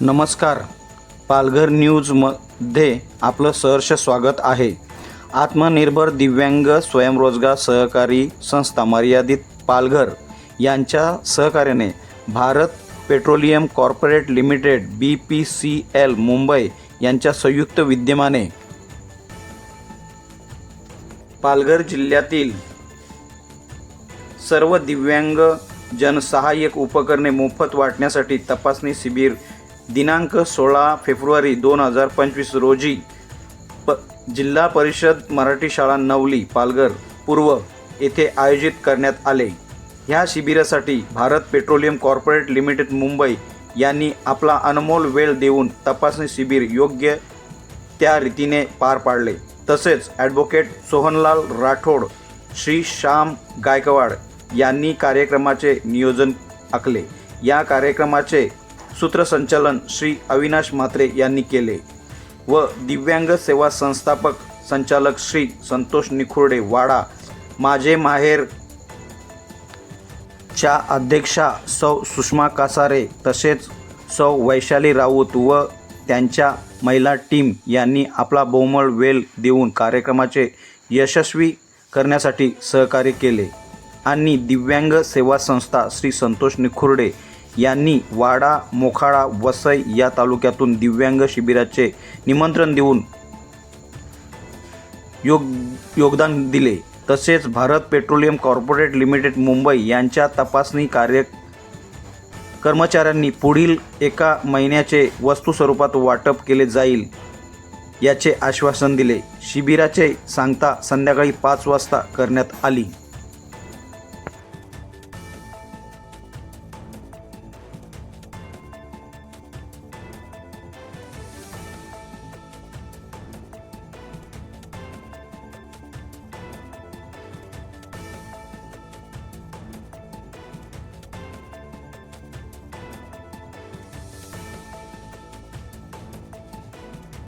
नमस्कार. पालघर न्यूजमध्ये आपलं सहर्ष स्वागत आहे. आत्मनिर्भर दिव्यांग स्वयंरोजगार सहकारी संस्था मर्यादित पालघर यांच्या सहकार्याने Bharat petroleum corporate limited B P C L Mumbai यांच्या संयुक्त विद्यमाने पालघर जिल्ह्यातील सर्व दिव्यांग जनसहाय्यक उपकरणे मोफत वाटण्यासाठी तपासणी शिबिर दिनांक सोळा फेब्रुवारी दोन हजार पंचवीस रोजी प जिल्हा परिषद मराठी शाळा नवली पालघर पूर्व येथे आयोजित करण्यात आले. ह्या शिबिरासाठी Bharat petroleum corporate limited Mumbai यांनी आपला अनमोल वेळ देऊन तपासणी शिबिर योग्य त्या रीतीने पार पाडले. तसेच ॲडव्होकेट सोहनलाल राठोड श्री श्याम गायकवाड यांनी कार्यक्रमाचे नियोजन आखले. या कार्यक्रमाचे सूत्रसंचालन श्री अविनाश म्हात्रे यांनी केले व दिव्यांग सेवा संस्थापक संचालक श्री संतोष निखुर्डे वाडा माझे माहेर च्या अध्यक्षा सौ सुषमा कासारे तसेच सौ वैशाली राऊत व त्यांच्या महिला टीम यांनी आपला बहुमळ वेल देऊन कार्यक्रमाचे यशस्वी करण्यासाठी सहकार्य केले. आणि दिव्यांग सेवा संस्था श्री संतोष निखुर्डे यांनी वाडा मोखाडा वसई या तालुक्यातून दिव्यांग शिबिराचे निमंत्रण देऊन योग योगदान दिले. तसेच Bharat petroleum corporate limited Mumbai यांच्या तपासणी कार्य कर्मचाऱ्यांनी पुढील एका महिन्याचे वस्तू स्वरूपात वाटप केले जाईल याचे आश्वासन दिले. शिबिराचे सांगता संध्याकाळी पाच वाजता करण्यात आली.